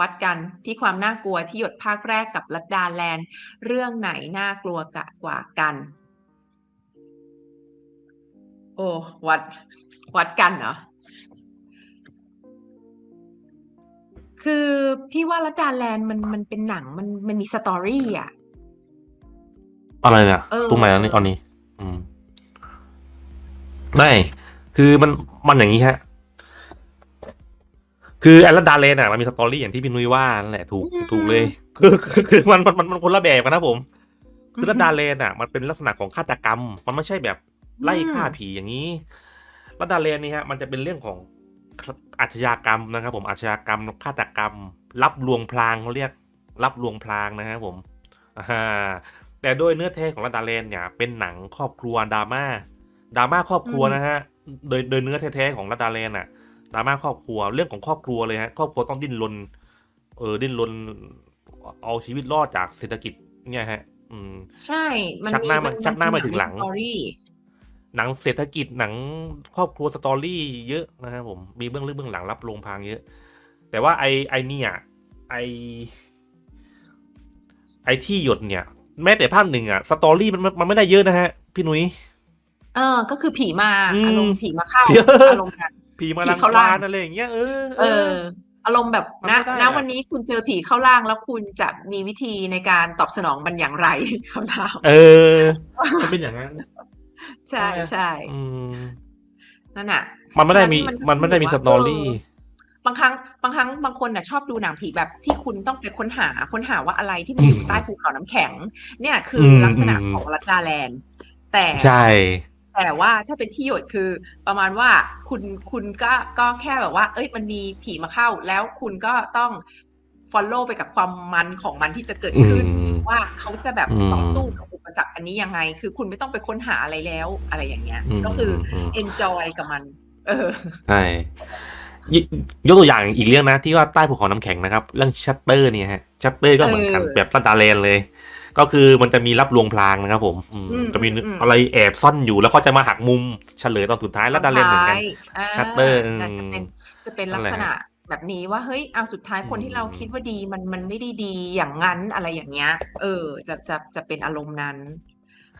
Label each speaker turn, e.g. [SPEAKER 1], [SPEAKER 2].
[SPEAKER 1] วัดกันที่ความน่ากลัวที่หยดภาคแรกกับลัดดาแลนด์ เรื่องไหนน่ากลัวกะกว่ากัน?โอ้วัดวัดกันเหรอ?คือพี่ว่าลัดดาแลนด์มันมันเป็นหนังมันมันมี story อะ
[SPEAKER 2] อะไรเนี่ย?
[SPEAKER 1] เออ
[SPEAKER 2] ตรงไหนอันนี้อันนี้ อืม ไม่ คือมันมันอย่างงี้ครับ คือไอ้ลัดดาแลนด์อะมันมี story อย่างที่พี่นุ้ยว่านั่นแหละถูก
[SPEAKER 1] อื
[SPEAKER 2] ถูกเล
[SPEAKER 1] ม
[SPEAKER 2] ยคือคือคือมันมันมันคนละแบบกันครับผม
[SPEAKER 1] อื
[SPEAKER 2] คืออลัดดาแลนด์อะมันเป็นลักษณะของฆาตกรรม มันไม่ใช่แบบ
[SPEAKER 1] อื
[SPEAKER 2] ไล่ฆ่า
[SPEAKER 1] ม
[SPEAKER 2] ผีอย่างงี้ลัดดาแลนด์นี่ครับมันจะเป็นเรื่องของคอาชญากรรมนะครับ ผมอาชญากรรมฆาตกรรมลับลวงพรางเขาเรียกลับลวงพรางนะครับผมอาแต่โดยเนื้อแท้ของลัดดาแลนด์เนี่ย เป็นหนังครอบครัว drama drama ครอบ
[SPEAKER 1] อื
[SPEAKER 2] ครัวนะ
[SPEAKER 1] ม
[SPEAKER 2] ครับโดยโดยเนื้อแท้ๆของลัดดาแลน ด์น่ะ drama ครอบครัวเรื่องของครอบครัวเลยครับครอบครัวต้องดิ้นรนเอ่อดิ้นรนอเอาชีวิตรอดจากเศรษฐกิจเนี่ยครับอืม
[SPEAKER 1] ใช่ มัน
[SPEAKER 2] ชัก
[SPEAKER 1] มี
[SPEAKER 2] หน้า
[SPEAKER 1] มั
[SPEAKER 2] มา
[SPEAKER 1] น
[SPEAKER 2] ชั
[SPEAKER 1] มัน
[SPEAKER 2] กห
[SPEAKER 1] เป็
[SPEAKER 2] น้าน
[SPEAKER 1] ห
[SPEAKER 2] มา
[SPEAKER 1] นัง
[SPEAKER 2] ถึง
[SPEAKER 1] มี
[SPEAKER 2] หลัง
[SPEAKER 1] story
[SPEAKER 2] หนังเศรษฐกิจหนังครอบครัว story เยอะนะครับผมมีเบื้องลึกเบื้องหลังลับลวงพรางเยอะ แต่ว่าไอ้ไอ้เนี่ยไอ้ไอ้ที่หยดเนี่ย แม้แต่ภาค1อะ story มันมันมันไม่ได้เยอะนะครับพี่นุ้ย
[SPEAKER 1] เออก็คือผีมา
[SPEAKER 2] อื
[SPEAKER 1] อาร
[SPEAKER 2] ม
[SPEAKER 1] มณ์ผีมาเข้า
[SPEAKER 2] ผี
[SPEAKER 1] อารมณ์นั้น
[SPEAKER 2] ผีมา
[SPEAKER 1] ผี
[SPEAKER 2] รัง
[SPEAKER 1] เข้า
[SPEAKER 2] คว
[SPEAKER 1] ร่าา
[SPEAKER 2] น
[SPEAKER 1] ง
[SPEAKER 2] อะไรอย่างเงี้ยเออ
[SPEAKER 1] เอ
[SPEAKER 2] เอ
[SPEAKER 1] อ
[SPEAKER 2] อ
[SPEAKER 1] อารมณ์แบบ
[SPEAKER 2] มัน
[SPEAKER 1] ณ
[SPEAKER 2] ไม่ได้
[SPEAKER 1] ณ
[SPEAKER 2] อะ
[SPEAKER 1] วันนี้คุณเจอผีเข้าร่างแล้วคุณจะมีวิธีในการตอบสนองมันอย่างไรคำถาม
[SPEAKER 2] เออมันเป็นอย่างงั้น
[SPEAKER 1] ใช
[SPEAKER 2] ใช่ไหม?่อืม
[SPEAKER 1] ๆนั่นน่ะ
[SPEAKER 2] มันไม่
[SPEAKER 1] ฉะ
[SPEAKER 2] ได้
[SPEAKER 1] นั้น
[SPEAKER 2] มี
[SPEAKER 1] มันก็
[SPEAKER 2] มัน
[SPEAKER 1] ขึ้
[SPEAKER 2] ไม่
[SPEAKER 1] นอ
[SPEAKER 2] ได้
[SPEAKER 1] ยู่
[SPEAKER 2] มี
[SPEAKER 1] ว่าเออ
[SPEAKER 2] story
[SPEAKER 1] บางครั้งบางครั้งบางคนน่ะชอบดูหนังผีแบบที่คุณต้องไปค้นหาค้นหาว่าอะไรที่มันอยู่ใต้ภูเขาน้ำแข็ง เนี่ยคื
[SPEAKER 2] อื
[SPEAKER 1] อ
[SPEAKER 2] ม
[SPEAKER 1] ลักษณะ
[SPEAKER 2] ๆ
[SPEAKER 1] ของลัดดาแลนด์ แต่
[SPEAKER 2] ใช่
[SPEAKER 1] แต่ว่าถ้าเป็นที่หยดคือประมาณว่าคุณคุณก็ก็แค่แบบว่าเฮ้ยมันมีผีมาเข้า แล้วคุณก็ต้องฟอลโลว์ไปกับความมันของมันที่จะเกิด
[SPEAKER 2] อื
[SPEAKER 1] ขึ้น
[SPEAKER 2] ม
[SPEAKER 1] ว่าเขาจะแบบ
[SPEAKER 2] อื
[SPEAKER 1] ต่อ
[SPEAKER 2] ม
[SPEAKER 1] สู้กับอุปสรรคอันนี้ยังไง คือคุณไม่ต้องไปค้นหาอะไรแล้วอะไรอย่างเงี้ย
[SPEAKER 2] อื
[SPEAKER 1] ก็คือ
[SPEAKER 2] มๆๆ
[SPEAKER 1] เอนจอยกับมัน เออ
[SPEAKER 2] ใช่ยยกตัวอย่างอีกเรื่องนะที่ว่าใต้ภูเขาน้ำแข็งนะครับ เรื่อง Shutter เนี่ยครับ Shutter
[SPEAKER 1] เก็
[SPEAKER 2] เหมือนกัน
[SPEAKER 1] ออ
[SPEAKER 2] แบบลัดดาแลนด์เลย ก็คือมันจะมีลับลวงพรางนะครับผมอืม
[SPEAKER 1] อืม
[SPEAKER 2] จะมีน
[SPEAKER 1] ๆๆ
[SPEAKER 2] อะไรแอบซ่อนอยู่แล้วเขาจะมาหักมุมเฉลยตอนสุดท้าย
[SPEAKER 1] ต
[SPEAKER 2] ลั
[SPEAKER 1] อ
[SPEAKER 2] ด
[SPEAKER 1] น
[SPEAKER 2] ดาแลนด์
[SPEAKER 1] ท
[SPEAKER 2] เหมือน้ากัน
[SPEAKER 1] ยอา
[SPEAKER 2] Shutter อื
[SPEAKER 1] แต่จะ
[SPEAKER 2] ม
[SPEAKER 1] เป็นจะเป็น
[SPEAKER 2] นั่
[SPEAKER 1] ลั
[SPEAKER 2] น
[SPEAKER 1] ก
[SPEAKER 2] แหละ
[SPEAKER 1] ษ
[SPEAKER 2] ค
[SPEAKER 1] ณะ
[SPEAKER 2] รับ
[SPEAKER 1] แบบนี้ว่าเฮ้ยอ้าวสุดท้าย
[SPEAKER 2] อื
[SPEAKER 1] คนที่เราคิด
[SPEAKER 2] ม
[SPEAKER 1] ว่าดีมันมันไม่ได้ดีอย่างงั้นอะไรอย่างเงี้ย เออ จะจะจะเป็นอารมณ์นั้น